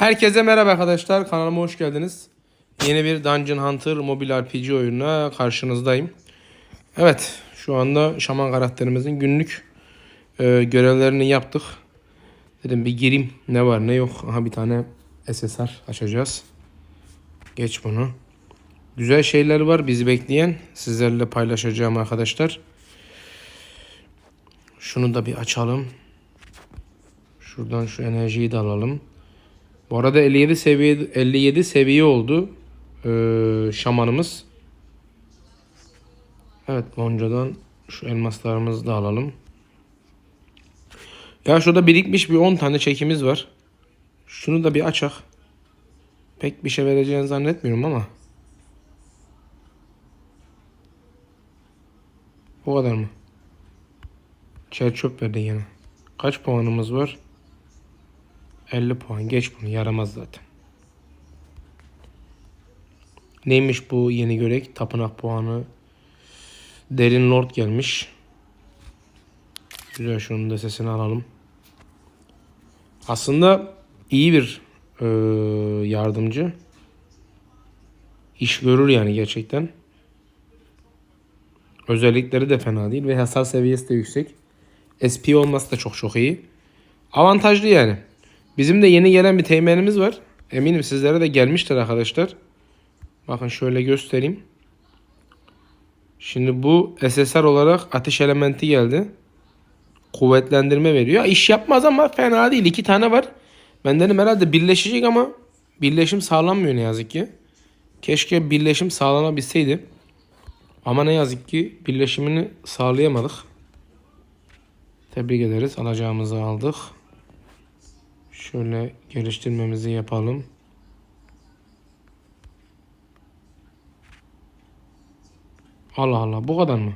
Herkese merhaba arkadaşlar. Kanalıma hoş geldiniz. Yeni bir Dungeon Hunter mobil RPG oyununa karşınızdayım. Evet, şu anda şaman karakterimizin günlük e, görevlerini yaptık. Dedim bir gireyim. Ne var ne yok. Aha bir tane SSR açacağız. Geç bunu. Güzel şeyler var bizi bekleyen. Sizlerle paylaşacağım arkadaşlar. Şunu da bir açalım. Şuradan şu enerjiyi de alalım. Bu arada 57 seviye 57 seviye oldu ee, şamanımız. Evet boncadan şu elmaslarımızı da alalım. Ya şurada birikmiş bir 10 tane çekimiz var. Şunu da bir açak. Pek bir şey vereceğini zannetmiyorum ama. Bu kadar mı? Çer çöp verdi yine. Kaç puanımız var? 50 puan. Geç bunu. Yaramaz zaten. Neymiş bu yeni görek? Tapınak puanı. Derin Lord gelmiş. Güzel şunun da sesini alalım. Aslında iyi bir e, yardımcı. İş görür yani gerçekten. Özellikleri de fena değil ve hasar seviyesi de yüksek. SP olması da çok çok iyi. Avantajlı yani. Bizim de yeni gelen bir teğmenimiz var. Eminim sizlere de gelmiştir arkadaşlar. Bakın şöyle göstereyim. Şimdi bu SSR olarak ateş elementi geldi. Kuvvetlendirme veriyor. İş yapmaz ama fena değil. İki tane var. Ben dedim herhalde birleşecek ama birleşim sağlanmıyor ne yazık ki. Keşke birleşim sağlanabilseydi. Ama ne yazık ki birleşimini sağlayamadık. Tebrik ederiz. Alacağımızı aldık. Şöyle geliştirmemizi yapalım. Allah Allah bu kadar mı?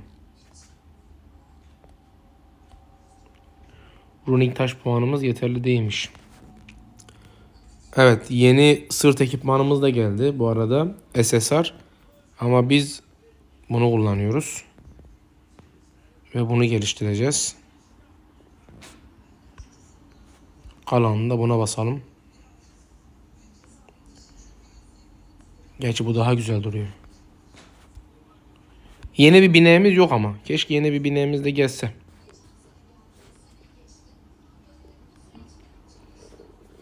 Runing taş puanımız yeterli değilmiş. Evet yeni sırt ekipmanımız da geldi bu arada. SSR. Ama biz bunu kullanıyoruz. Ve bunu geliştireceğiz. Kalanını da buna basalım. Gerçi bu daha güzel duruyor. Yeni bir bineğimiz yok ama. Keşke yeni bir bineğimiz de gelse.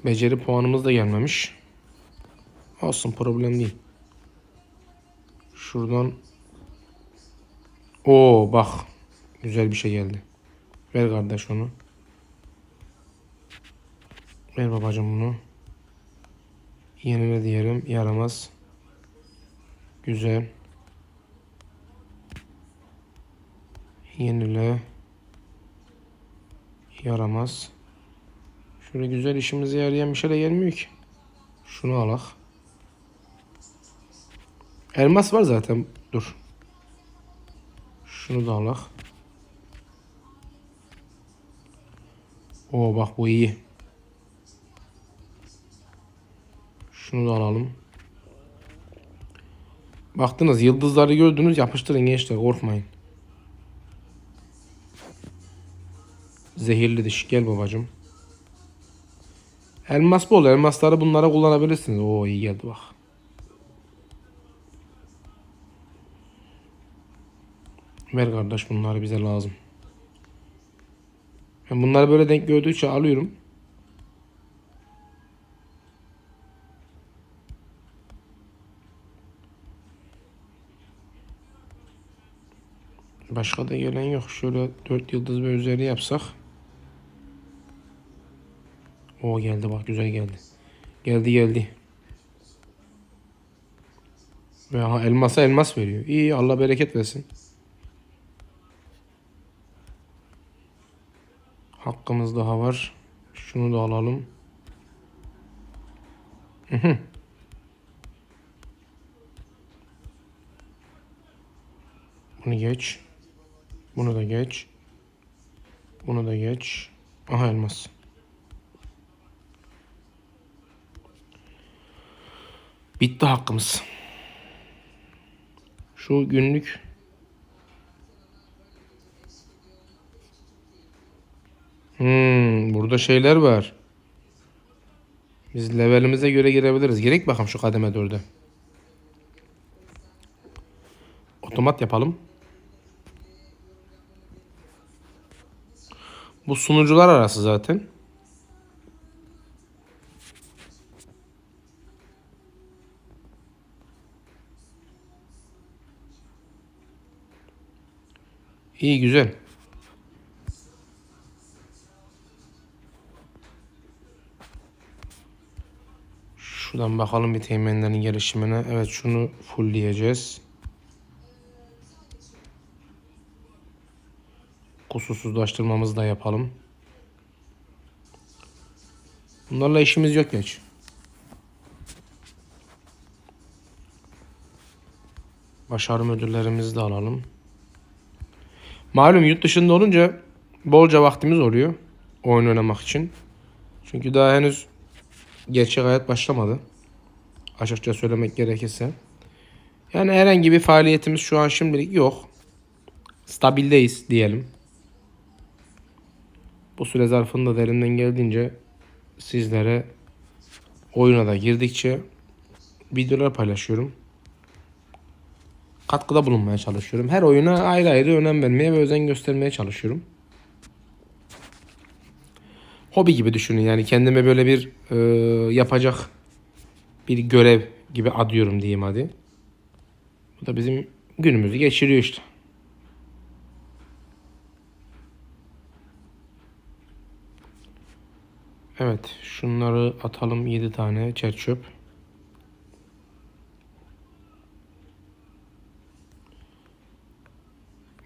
Beceri puanımız da gelmemiş. Olsun problem değil. Şuradan Oo bak güzel bir şey geldi. Ver kardeş onu. Ver babacım bunu. Yenile diyelim. Yaramaz. Güzel. Yenile. Yaramaz. Şöyle güzel işimize yarayan bir şey de gelmiyor ki. Şunu alak. Elmas var zaten. Dur. Şunu da alak. Oo bak bu iyi. Şunu da alalım. Baktınız yıldızları gördünüz yapıştırın gençler korkmayın. Zehirli diş gel babacım. Elmas bol elmasları bunlara kullanabilirsiniz. Oo iyi geldi bak. Ver kardeş bunlar bize lazım. Ben bunları böyle denk gördükçe alıyorum. Başka da gelen yok. Şöyle 4 yıldız ve üzeri yapsak. O geldi bak güzel geldi. Geldi geldi. Ve aha elmasa elmas veriyor. İyi Allah bereket versin. Hakkımız daha var. Şunu da alalım. Hı. Bunu geç. Bunu da geç. Bunu da geç. Aha elmas. Bitti hakkımız. Şu günlük Hmm, burada şeyler var. Biz levelimize göre girebiliriz. Gerek bakalım şu kademe 4'e. Otomat yapalım. Bu sunucular arası zaten. İyi güzel. Şuradan bakalım bir teğmenlerin gelişimine. Evet şunu fullleyeceğiz. Kusursuzlaştırmamızı da yapalım. Bunlarla işimiz yok geç. Başarı ödüllerimizi de alalım. Malum yurt dışında olunca bolca vaktimiz oluyor oyun oynamak için. Çünkü daha henüz gerçek hayat başlamadı. Açıkça söylemek gerekirse. Yani herhangi bir faaliyetimiz şu an şimdilik yok. Stabildeyiz diyelim. Bu süre zarfında da elimden geldiğince sizlere oyuna da girdikçe videolar paylaşıyorum. Katkıda bulunmaya çalışıyorum. Her oyuna ayrı ayrı önem vermeye ve özen göstermeye çalışıyorum. Hobi gibi düşünün yani kendime böyle bir e, yapacak bir görev gibi adıyorum diyeyim hadi. Bu da bizim günümüzü geçiriyor işte. Evet, şunları atalım 7 tane çer çöp.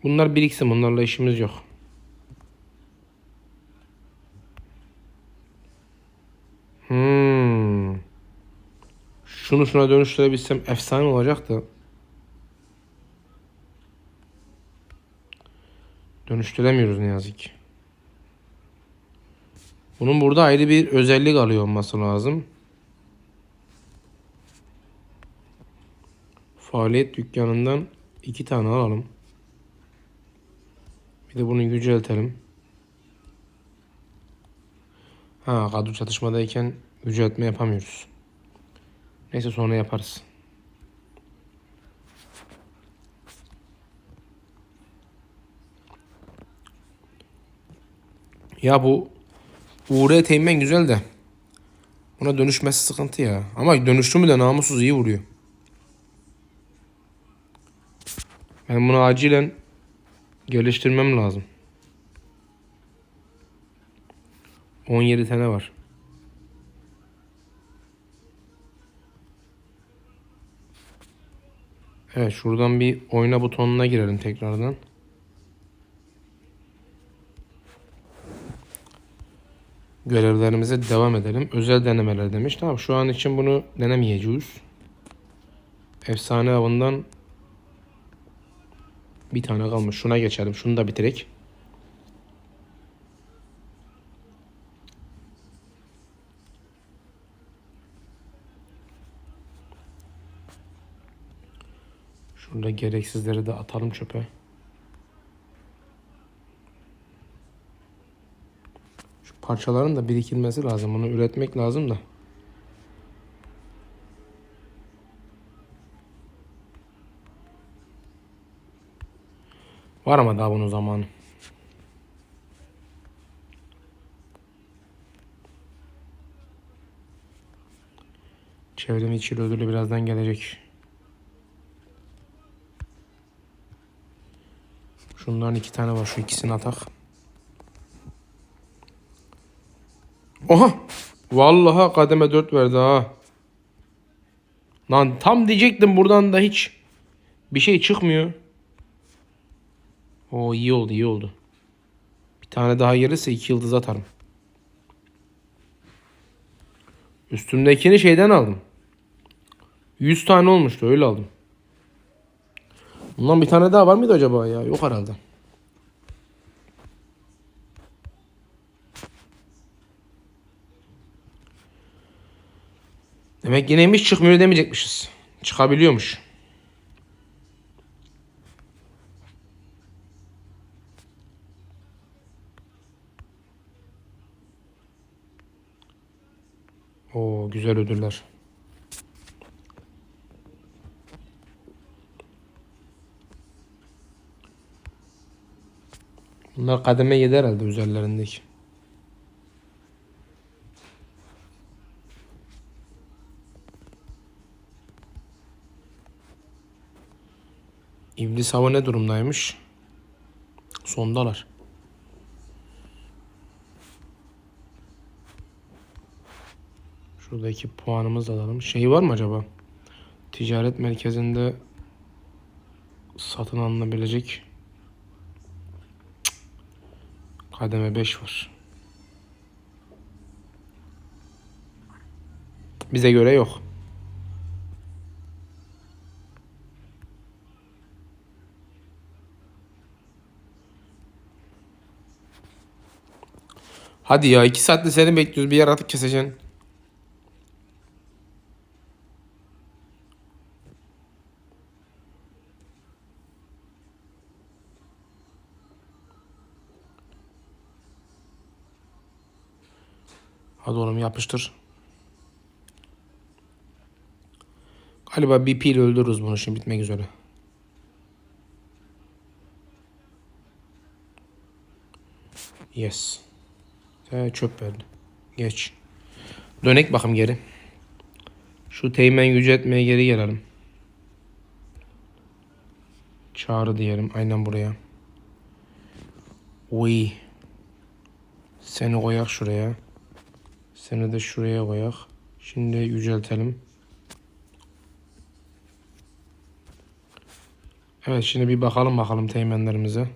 Bunlar biriksin, bunlarla işimiz yok. Hmm. Şunu şuna dönüştürebilsem efsane olacak da. Dönüştüremiyoruz ne yazık ki. Bunun burada ayrı bir özellik alıyor olması lazım. Faaliyet dükkanından iki tane alalım. Bir de bunu yüceltelim. Ha kadro çatışmadayken yüceltme yapamıyoruz. Neyse sonra yaparız. Ya bu UR teğmen güzel de. Buna dönüşmesi sıkıntı ya. Ama dönüştü mü de namussuz iyi vuruyor. Ben bunu acilen geliştirmem lazım. 17 tane var. Evet şuradan bir oyna butonuna girelim tekrardan. Görevlerimize devam edelim. Özel denemeler demiş. Tamam şu an için bunu denemeyeceğiz. Efsane avından bir tane kalmış. Şuna geçelim. Şunu da bitirek. Şurada gereksizleri de atalım çöpe. Parçaların da birikilmesi lazım. Bunu üretmek lazım da. Var ama daha bunun zamanı. Çevrim içi ödülü birazdan gelecek. Şunların iki tane var. Şu ikisini atak. Oha! Vallahi kademe 4 verdi ha. Lan tam diyecektim buradan da hiç bir şey çıkmıyor. O iyi oldu iyi oldu. Bir tane daha gelirse iki yıldız atarım. Üstümdekini şeyden aldım. 100 tane olmuştu öyle aldım. Bundan bir tane daha var mıydı acaba ya? Yok herhalde. Demek yine hiç çıkmıyor demeyecekmişiz. Çıkabiliyormuş. Oo güzel ödüller. Bunlar kademe 7 herhalde üzerlerindeki. İblis hava ne durumdaymış? Sondalar. Şuradaki puanımızı alalım. Şey var mı acaba? Ticaret merkezinde satın alınabilecek kademe 5 var. Bize göre yok. Hadi ya iki saatte seni bekliyoruz. Bir yaratık keseceksin. Hadi oğlum yapıştır. Galiba bir pil öldürürüz bunu şimdi bitmek üzere. Yes. He, çöp verdi. Geç. Dönek bakım geri. Şu teğmen yüceltmeye geri gelelim. Çağrı diyelim aynen buraya. Uy. Seni koyak şuraya. Seni de şuraya koyak. Şimdi yüceltelim. Evet şimdi bir bakalım bakalım teğmenlerimize.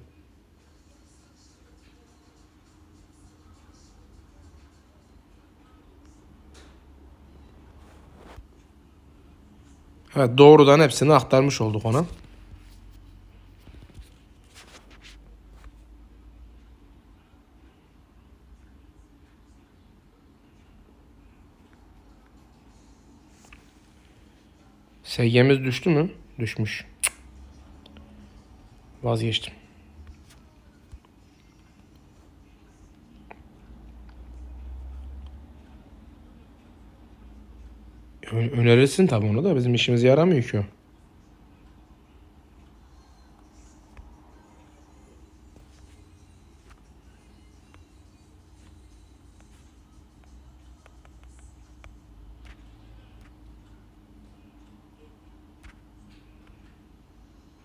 Evet doğrudan hepsini aktarmış olduk ona. SG'miz düştü mü? Düşmüş. Cık. Vazgeçtim. Önerirsin tabii onu da bizim işimize yaramıyor ki o.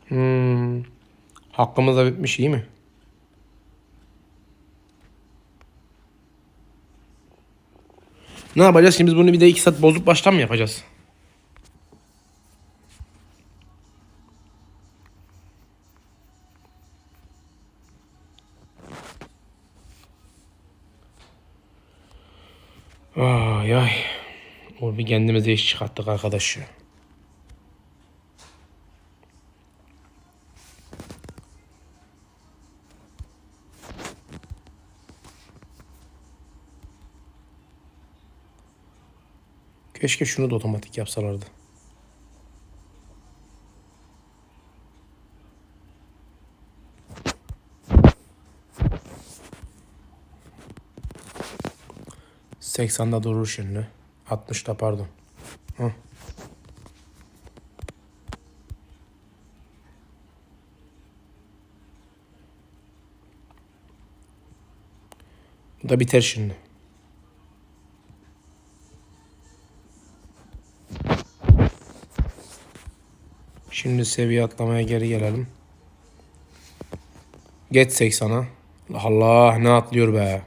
Hmm. Hakkımız da bitmiş iyi mi? Ne yapacağız şimdi biz bunu bir de iki saat bozup baştan mı yapacağız? Ay ay. O bir kendimize iş çıkarttık arkadaş ya. Keşke şunu da otomatik yapsalardı. Seksanda durur şimdi. 60'da pardon. Hah. Bu da biter şimdi. Şimdi seviye atlamaya geri gelelim. Geç 80'a. Allah ne atlıyor be.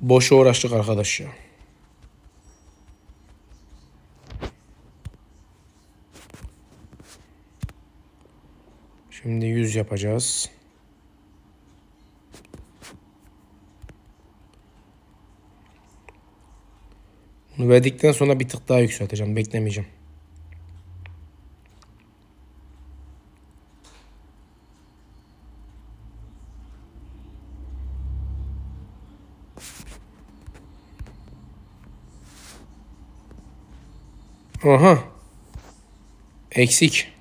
Boşa uğraştık arkadaş ya. Şimdi 100 yapacağız. Bunu verdikten sonra bir tık daha yükselteceğim. Beklemeyeceğim. Aha. Eksik.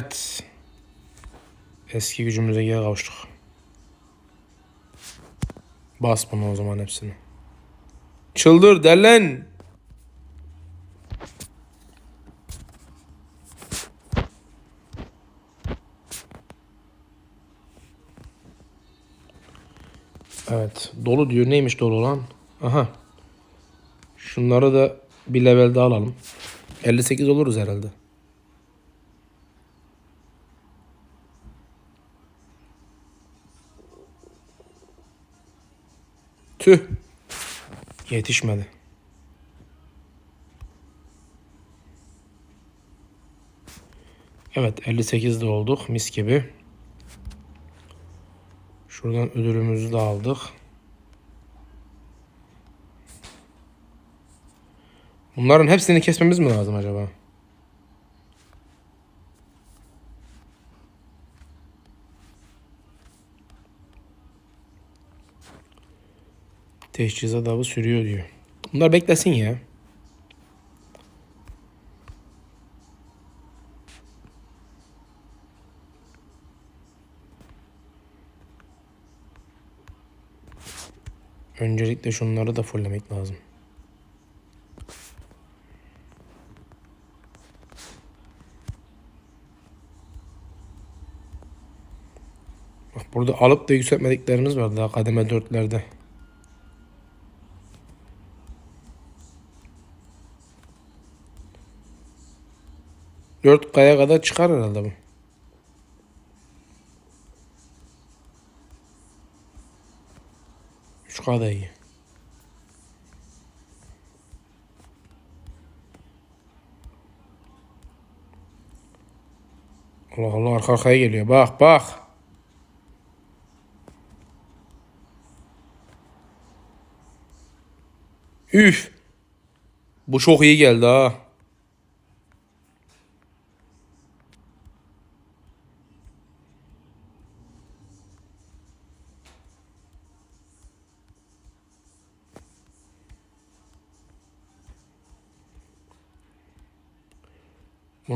Evet. Eski gücümüze geri kavuştuk. Bas bunu o zaman hepsini. Çıldır delen. Evet. Dolu diyor. Neymiş dolu lan? Aha. Şunları da bir level daha alalım. 58 oluruz herhalde. Tüh. Yetişmedi. Evet 58 de olduk mis gibi. Şuradan ödülümüzü de aldık. Bunların hepsini kesmemiz mi lazım acaba? Teşhizat avı sürüyor diyor. Bunlar beklesin ya. Öncelikle şunları da fulllemek lazım. Bak burada alıp da yükseltmediklerimiz var daha kademe 4'lerde. Dört kaya kadar çıkar herhalde bu. Üç K da iyi. Allah Allah arka arkaya geliyor. Bak bak. Üf. Bu çok iyi geldi ha.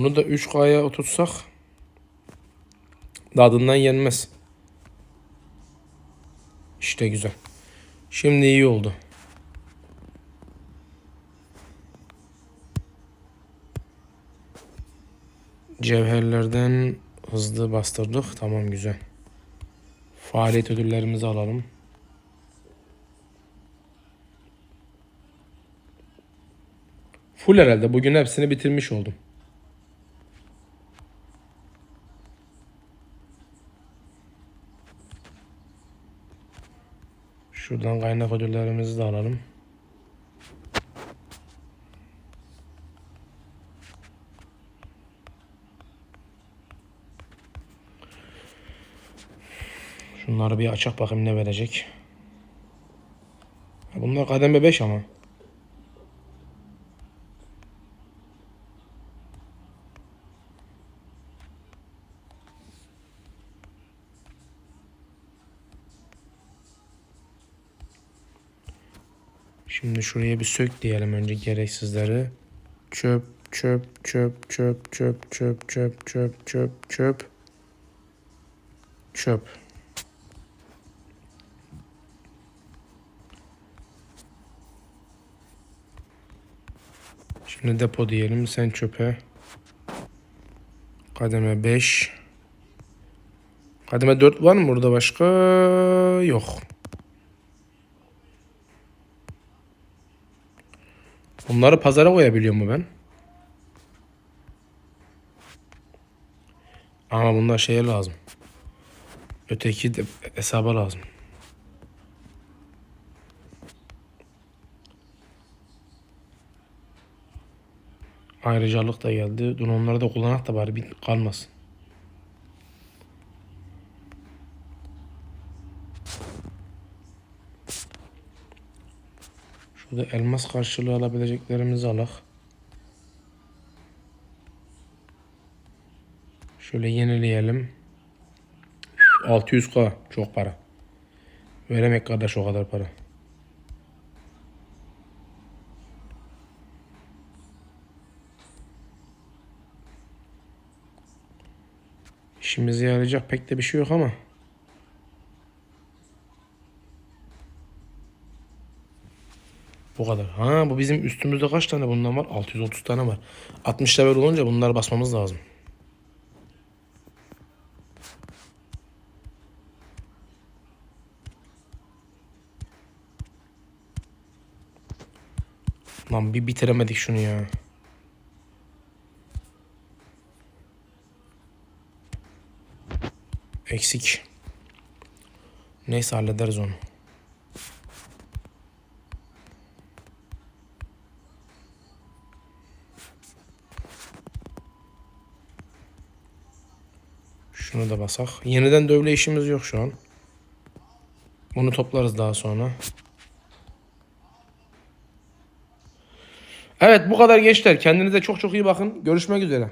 Bunu da 3K'ya oturtsak dadından yenmez. İşte güzel. Şimdi iyi oldu. Cevherlerden hızlı bastırdık. Tamam güzel. Faaliyet ödüllerimizi alalım. Full herhalde. Bugün hepsini bitirmiş oldum. Şuradan kaynak ödüllerimizi de alalım. Şunları bir açak bakayım ne verecek. Bunlar kademe 5 ama. Şimdi şuraya bir sök diyelim önce gereksizleri. Çöp, çöp, çöp, çöp, çöp, çöp, çöp, çöp, çöp, çöp. Çöp. Şimdi depo diyelim sen çöpe. Kademe 5. Kademe 4 var mı burada başka? Yok. Bunları pazara koyabiliyor mu ben? Ama bunlar şeye lazım. Öteki de hesaba lazım. Ayrıcalık da geldi. Dur onları da kullanak da bari bir kalmasın. Burada elmas karşılığı alabileceklerimizi alak. Şöyle yenileyelim. 600k çok para. Veremek kardeş o kadar para. İşimize yarayacak pek de bir şey yok ama. Bu kadar. Ha bu bizim üstümüzde kaç tane bundan var? 630 tane var. 60 level olunca bunları basmamız lazım. Lan bir bitiremedik şunu ya. Eksik. Neyse hallederiz onu. Şunu da basak. Yeniden dövle işimiz yok şu an. Bunu toplarız daha sonra. Evet bu kadar gençler. Kendinize çok çok iyi bakın. Görüşmek üzere.